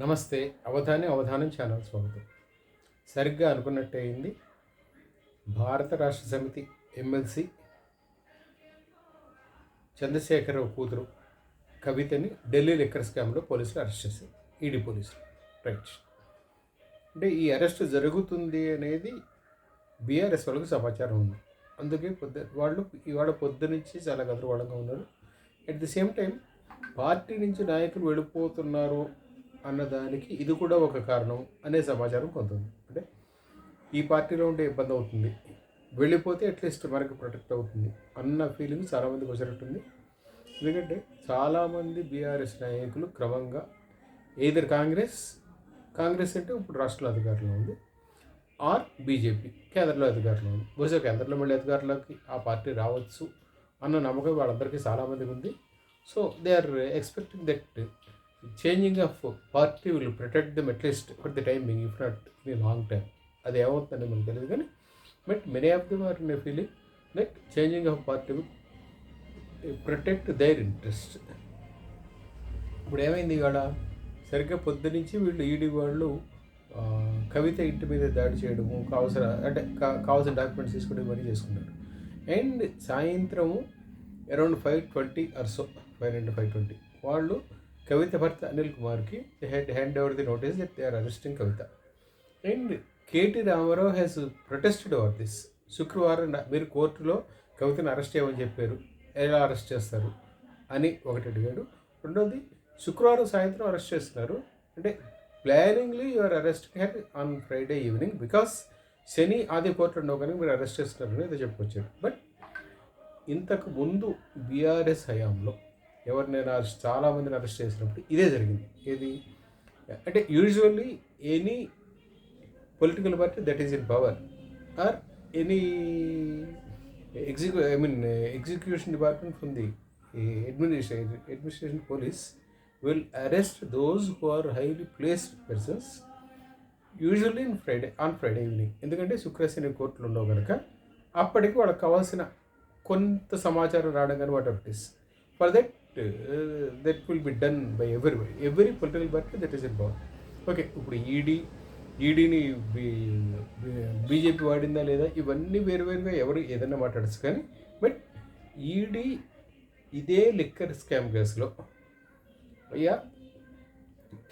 నమస్తే అవధాని అవధానం ఛానల్ స్వాగతం. సరిగ్గా అనుకున్నట్టే అయింది. భారత రాష్ట్ర సమితి ఎమ్మెల్సీ చంద్రశేఖరరావు కూతురు కవితని ఢిల్లీ లిక్కర్ స్కామ్లో పోలీసులు అరెస్ట్ చేశారు. ఈడీ పోలీసులు రైట్. అంటే ఈ అరెస్ట్ జరుగుతుంది అనేది బీఆర్ఎస్ వాళ్ళకి సమాచారం ఉంది. అందుకే పొద్దు వాళ్ళు ఇవాళ పొద్దునుంచి చాలా గదరగోళంగా ఉన్నారు. At the same time party నుంచి నాయకులు వెళ్ళిపోతున్నారు అన్నదానికి ఇది కూడా ఒక కారణం అనే సమాచారం పొందుతుంది. అంటే ఈ పార్టీలో ఉండే ఇబ్బంది అవుతుంది. వెళ్ళిపోతే అట్లీస్ట్ మనకి ప్రొటెక్ట్ అవుతుంది. అన్న ఫీలింగ్ చాలామందికి వచ్చినట్టుంది ఎందుకంటే చాలామంది బీఆర్ఎస్ నాయకులు క్రమంగా ఏదర్ కాంగ్రెస్ కాంగ్రెస్ అంటే ఇప్పుడు రాష్ట్రంలో అధికారంలో ఉంది. ఆర్ బీజేపీ కేంద్రంలో అధికారంలో ఉంది. బహుశా కేంద్రంలో మళ్ళీ అధికారంలోకి ఆ పార్టీ రావచ్చు అన్న నమ్మకం వాళ్ళందరికీ చాలామందికి ఉంది. So they are expecting that changing of party will protect them at least for the timing if not in long time అది ఏమవుతుందని మనకు తెలియదు కానీ but many of them are in feeling that changing of party will protect their interest ఇప్పుడు ఏమైంది ఇవాళ? సరిగ్గా పొద్దు నుంచి వీళ్ళు ఈడీ వాళ్ళు కవిత ఇంటి మీద దాడి చేయడము కావలసిన అంటే కావాల్సిన డాక్యుమెంట్స్ తీసుకుని మరీ చేసుకున్నారు అండ్ సాయంత్రము around five twenty or so five and five twenty వాళ్ళు కవిత భర్త అనిల్ కుమార్కి head hand over the notice that they are arresting Kavitha. And KT Rama Rao has protested over this శుక్రవారం మీరు కోర్టులో కవితను అరెస్ట్ చేయమని చెప్పారు. ఎలా అరెస్ట్ చేస్తారు? అని ఒకటి అడిగాడు. రెండోది శుక్రవారం సాయంత్రం అరెస్ట్ చేస్తున్నారు. అంటే planningly your arrest had on Friday evening because శని ఆది కోర్టు ఉండవు కానీ మీరు అరెస్ట్ చేస్తున్నారని అయితే చెప్పుకొచ్చారు బట్ ఇంతకు ముందు బీఆర్ఎస్ హయాంలో ఎవరినైనా అరెస్ట్ చాలామందిని అరెస్ట్ చేసినప్పుడు ఇదే జరిగింది. ఏది? అంటే usually any political party that is in power or any execu I mean execution department from the administration administration police will arrest those who are highly placed persons usually in Friday on Friday evening ఎందుకంటే శుక్రశని కోర్టులు ఉండవు కనుక అప్పటికి వాళ్ళకి కావాల్సిన కొంత సమాచారం రావడం కానీ what of for that that will be done by ఎవరి every political party that is in power okay ఇప్పుడు ఈడీ ఈడీని బీజేపీ వాడిందా లేదా? ఇవన్నీ వేరు వేరుగా ఎవరు ఏదైనా మాట్లాడచ్చు కానీ బట్ ఈడీ ఇదే లిక్కర్ స్కామ్ కేసులో అయ్యా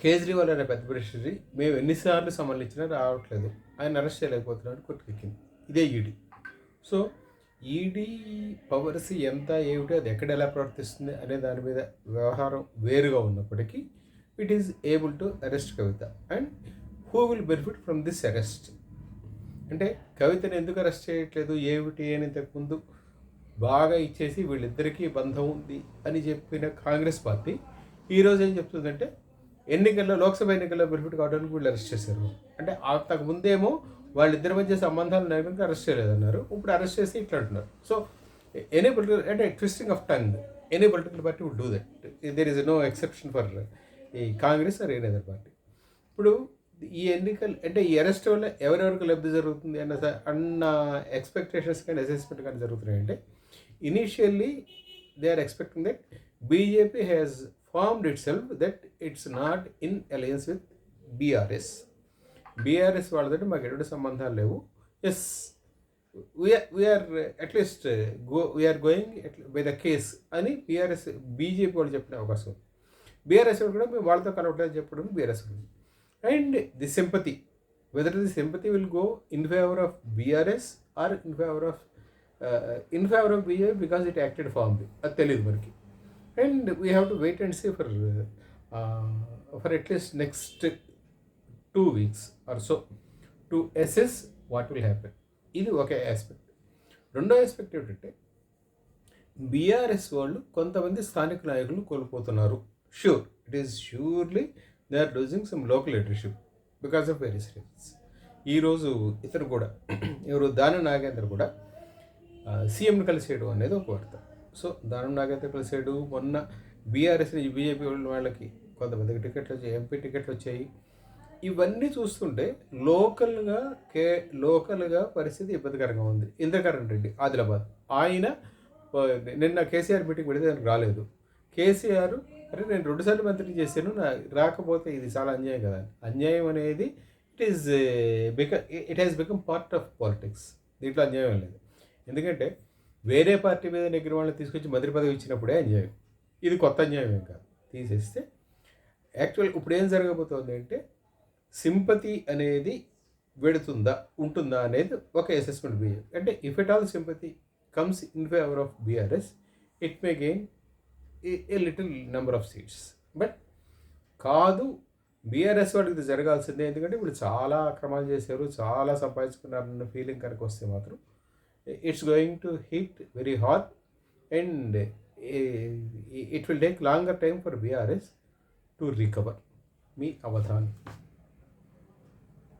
కేజ్రీవాల్ అనే పెద్ద బ్రష్ని మేము ఎన్నిసార్లు సంబంధించినా రావట్లేదు. ఆయన అరెస్ట్ చేయలేకపోతున్నాడు కొట్టుకెక్కింది. ఇదే ఈడీ సో ఈడీ పవర్స్ ఎంత ఏమిటి అది ఎక్కడ ఎలా ప్రవర్తిస్తుంది అనే దాని మీద వ్యవహారం వేరుగా ఉన్నప్పటికీ it is able to arrest Kavitha and who will benefit from this arrest అంటే కవితను ఎందుకు అరెస్ట్ చేయట్లేదు? ఏమిటి అని ఇంతకుముందు బాగా ఇచ్చేసి వీళ్ళిద్దరికీ బంధం ఉంది అని చెప్పిన కాంగ్రెస్ పార్టీ ఈరోజు ఏం చెప్తుందంటే ఎన్నికల్లో లోక్సభ ఎన్నికల్లో బెనిఫిట్ కావడానికి వీళ్ళు అరెస్ట్ చేశారు. అంటే అంతకు ముందేమో వాళ్ళిద్దరి మధ్య సంబంధాలు లేకుండా అరెస్ట్ చేయలేదన్నారు. ఇప్పుడు అరెస్ట్ చేసి ఇట్లా అంటున్నారు. సో ఎనీ పొలిటికల్ అంటే twisting of tongue any political party would do that there is no exception for ఈ Congress or any other party ఇప్పుడు ఈ ఎన్నికలు అంటే ఈ అరెస్ట్ వల్ల ఎవరెవరికి లబ్ధి జరుగుతుంది అన్న అన్న ఎక్స్పెక్టేషన్స్ కానీ అసెస్మెంట్ కానీ జరుగుతున్నాయంటే initially they are expecting that BJP has formed itself that it's not in alliance with BRS BRS వాళ్ళతో మాకు ఎటువంటి సంబంధాలు లేవు. Yes we're at least go we're going by the case అని బీఆర్ఎస్ బీజేపీ వాళ్ళు చెప్పిన అవకాశం ఉంది. బీఆర్ఎస్ కూడా మేము వాళ్ళతో కలవట్లేదు చెప్పడం బీఆర్ఎస్ ఉంది and the sympathy whether the sympathy will go in favour of BRS or in favour of in favour of BJP because it acted form అది తెలియదు మనకి. And we have to wait and see for for at least next two weeks or so to assess what will happen ఇది ఒక aspect రెండో aspect ఏమిటంటే BRS వాళ్ళు కొంతమంది స్థానిక నాయకులు కోల్పోతున్నారు. Sure it is surely they are losing some local leadership because of various reasons ఈరోజు ఇతరు కూడా ఎవరు? దాని నాగేంద్ర కూడా సీఎంని కలిసేయడం అనేది ఒక వార్త. సో దానం నాగేంద్ర కలిసాడు మొన్న బీఆర్ఎస్ బీజేపీ వాళ్ళకి కొంతమందికి టికెట్లు వచ్చాయి ఎంపీ టికెట్లు వచ్చాయి. ఇవన్నీ చూస్తుంటే లోకల్గా కే లోకల్గా పరిస్థితి ఇబ్బందికరంగా ఉంది. ఇంద్రకరణ్ రెడ్డి ఆదిలాబాద్. ఆయన నిన్న కేసీఆర్ మీటింగ్ పెడితే దానికి రాలేదు. కేసీఆర్ అరే నేను రెండుసార్లు మంత్రి చేశాను నా రాకపోతే ఇది చాలా అన్యాయం కదా. అన్యాయం అనేది it is bec it has become part of politics దీంట్లో అన్యాయం లేదు. ఎందుకంటే వేరే పార్టీ మీద నెగ్గిన వాళ్ళని తీసుకొచ్చి మంత్రి పదవి ఇచ్చినప్పుడే అన్యాయం. ఇది కొత్త అన్యాయం కాదు. తీసేస్తే యాక్చువల్ ఇప్పుడు ఏం జరగబోతోంది అంటే సింపతి అనేది వెడుతుందా ఉంటుందా అనేది ఒక అసెస్మెంట్ బిహేవ్ అంటే if at all sympathy comes in favour of BRS it may gain a little number of seats but కాదు బీఆర్ఎస్ వాళ్ళకి ఇది జరగాల్సిందే. ఎందుకంటే ఇప్పుడు చాలా అక్రమాలు చేశారు చాలా సంపాదించుకున్నారన్న ఫీలింగ్ కనుక వస్తే మాత్రం it's going to hit very hot and it will take longer time for BRS to recover me Avadhanam.